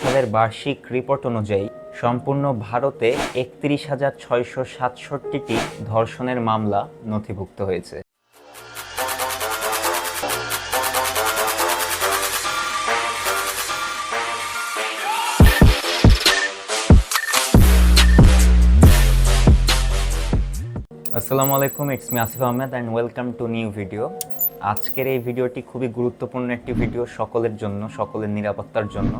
সালের বার্ষিক রিপোর্ট অনুযায়ী সম্পূর্ণ ভারতে একত্রিশ হাজার ছয়শো সাতষট্টিটি ধর্ষণের মামলা নথিভুক্ত হয়েছে। আসসালামু আলাইকুম it's me Asif Ahmed and welcome to new video আজকের এই ভিডিওটি খুবই গুরুত্বপূর্ণ একটি ভিডিও সকলের জন্য, সকলের নিরাপত্তার জন্য।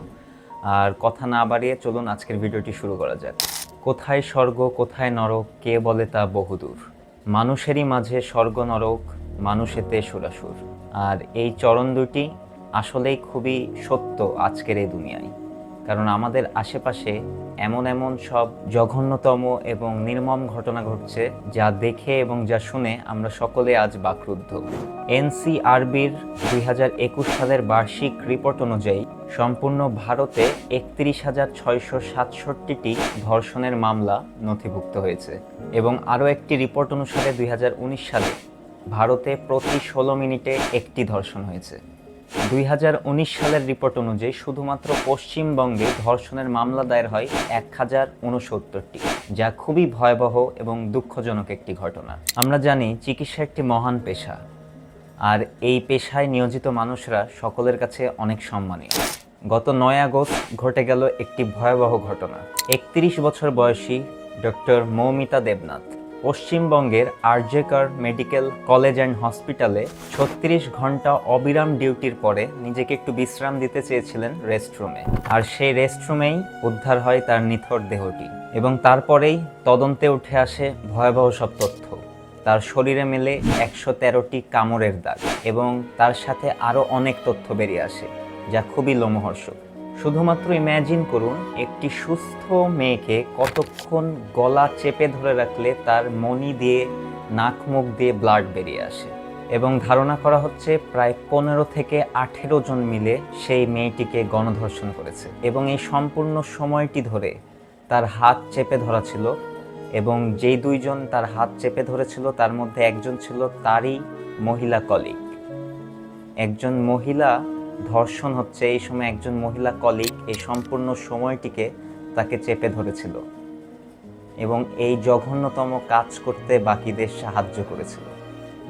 আর কথা না বাড়িয়ে চলুন আজকের ভিডিওটি শুরু করা যাক। কোথায় স্বর্গ, কোথায় নরক, কে বলে তা বহুদূর? মানুষেরই মাঝে স্বর্গ, নরক, মানুষেতে সুরাসুর। আর এই চরণ দুটি আসলেই খুবই সত্য আজকের এই দুনিয়ায়। কারণ আমাদের আশেপাশে এমন এমন সব জঘন্যতম এবং নির্মম ঘটনা ঘটছে যা দেখে এবং যা শুনে আমরা সকলে আজ বাকরুদ্ধ। এনসিআরবির দুই হাজার একুশ সালের বার্ষিক রিপোর্ট অনুযায়ী সম্পূর্ণ ভারতে একত্রিশ হাজার ছয়শো সাতষট্টিটি ধর্ষণের মামলা নথিভুক্ত হয়েছে এবং আরও একটি রিপোর্ট অনুসারে দুই হাজার উনিশ সালে ভারতে প্রতি ষোলো মিনিটে একটি ধর্ষণ হয়েছে। দুই হাজার উনিশ সালের রিপোর্ট অনুযায়ী শুধুমাত্র পশ্চিমবঙ্গে ধর্ষণের মামলা দায়ের হয় এক হাজার উনসত্তরটি, যা খুবই ভয়াবহ এবং দুঃখজনক একটি ঘটনা। আমরা জানি চিকিৎসা একটি মহান পেশা, আর এই পেশায় নিয়োজিত মানুষরা সকলের কাছে অনেক সম্মানীয়। গত নয় আগস্ট ঘটে গেল একটি ভয়াবহ ঘটনা। একত্রিশ বছর বয়সী ডক্টর মৌমিতা দেবনাথ পশ্চিমবঙ্গের আরজেকার মেডিকেল কলেজ অ্যান্ড হসপিটালে ছত্রিশ ঘণ্টা অবিরাম ডিউটির পরে নিজেকে একটু বিশ্রাম দিতে চেয়েছিলেন রেস্টরুমে। আর সেই রেস্টরুমেই উদ্ধার হয় তার নিথর দেহটি এবং তারপরেই তদন্তে উঠে আসে ভয়াবহ সব তথ্য। তার শরীরে মেলে একশো তেরোটি কামড়ের দাগ এবং তার সাথে আরও অনেক তথ্য বেরিয়ে আসে, যা খুবই লোমহর্ষক। শুধুমাত্র ইম্যাজিন করুন, একটি সুস্থ মেয়েকে কতক্ষণ গলা চেপে ধরে রাখলে তার মনি দিয়ে নাক মুখ দিয়ে ব্লাড বেরিয়ে আসে। এবং ধারণা করা হচ্ছে প্রায় পনেরো থেকে আঠেরো জন মিলে সেই মেয়েটিকে গণধর্ষণ করেছে। এবং এই সম্পূর্ণ সময়টি ধরে তার হাত চেপে ধরা ছিল এবং যেই দুইজন তার হাত চেপে ধরেছিল, তার মধ্যে একজন ছিল তারই মহিলা কলিগ একজন মহিলা ধর্ষণ হচ্ছে এই সময় একজন মহিলা কলিগ এই সম্পূর্ণ সময়টিকে তাকে চেপে ধরেছিল এবং এই জঘন্যতম কাজ করতে বাকিদের সাহায্য করেছিল,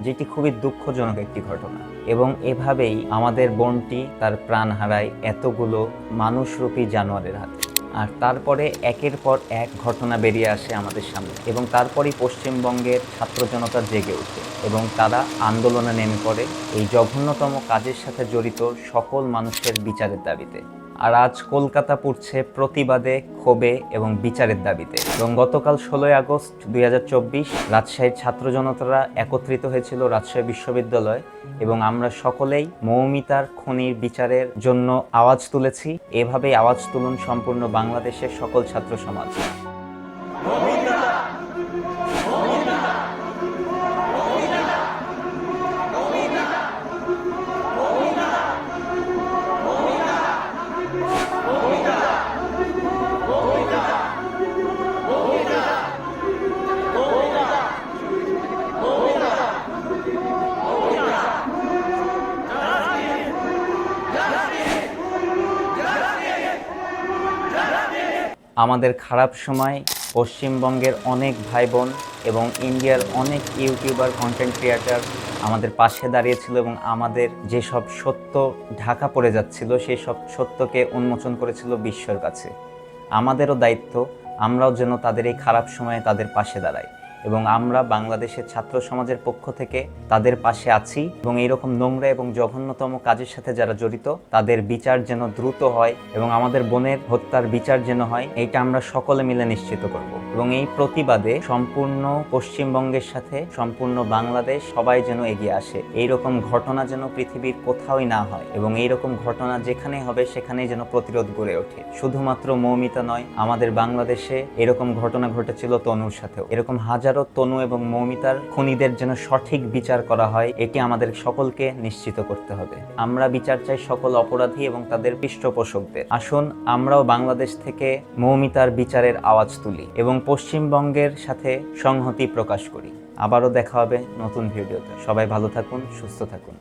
যেটি খুবই দুঃখজনক একটি ঘটনা। এবং এভাবেই আমাদের বোনটি তার প্রাণ হারায় এতগুলো মানুষরূপী জানোয়ারের হাতে। আর তারপরে একের পর এক ঘটনা বেরিয়ে আসে আমাদের সামনে এবং তারপরেই পশ্চিমবঙ্গের ছাত্র জনতা জেগে ওঠে এবং তারা আন্দোলনে নেমে পড়ে এই জঘন্যতম কাজের সাথে জড়িত সকল মানুষের বিচারের দাবিতে। আর আজ কলকাতা পড়ছে প্রতিবাদে, ক্ষোভে এবং বিচারের দাবিতে। এবং গতকাল ষোলোই আগস্ট দুই হাজার চব্বিশ রাজশাহীর ছাত্র জনতারা একত্রিত হয়েছিল রাজশাহী বিশ্ববিদ্যালয় এবং আমরা সকলেই মৌমিতার খনির বিচারের জন্য আওয়াজ তুলেছি। এভাবেই আওয়াজ তুলুন সম্পূর্ণ বাংলাদেশের সকল ছাত্র সমাজ। আমাদের খারাপ সময় পশ্চিমবঙ্গের অনেক ভাই বোন এবং ইন্ডিয়ার অনেক ইউটিউবার কন্টেন্ট ক্রিয়েটার আমাদের পাশে দাঁড়িয়েছিল এবং আমাদের যে সব সত্য ঢাকা পড়ে যাচ্ছিল সেই সব সত্যকে উন্মোচন করেছিল বিশ্বের কাছে। আমাদেরও দায়িত্ব, আমরাও যেন তাদের এই খারাপ সময়ে তাদের পাশে দাঁড়াই। এবং আমরা বাংলাদেশের ছাত্র সমাজের পক্ষ থেকে তাদের পাশে আছি এবং এইরকম নোংরা এবং জঘন্যতম কাজের সাথে যারা জড়িত, তাদের বিচার যেন দ্রুত হয় এবং আমাদের বোনের হত্যার বিচার যেন হয়, এইটা আমরা সকলে মিলে নিশ্চিত করব। এবং এই প্রতিবাদে সম্পূর্ণ পশ্চিমবঙ্গের সাথে, সম্পূর্ণ বাংলাদেশ সবাই যেন এগিয়ে আসে। এইরকম ঘটনা যেন পৃথিবীর কোথাওই না হয় এবং এইরকম ঘটনা যেখানেই হবে সেখানেই যেন প্রতিরোধ গড়ে ওঠে। শুধুমাত্র মৌমিতা নয়, আমাদের বাংলাদেশে এরকম ঘটনা ঘটেছিল তনুর সাথেও। এরকম হাজারো তনু এবং মৌমিতার খুনিদের যেন সঠিক বিচার করা হয় এটি আমাদের সকলকে নিশ্চিত করতে হবে। আমরা বিচার চাই সকল অপরাধী এবং তাদের পৃষ্ঠপোষকদের। আসুন, আমরাও বাংলাদেশ থেকে মৌমিতার বিচারের আওয়াজ তুলি এবং পশ্চিমবঙ্গের সাথে সংহতি প্রকাশ করি। আবারও দেখা হবে নতুন ভিডিওতে। সবাই ভালো থাকুন, সুস্থ থাকুন।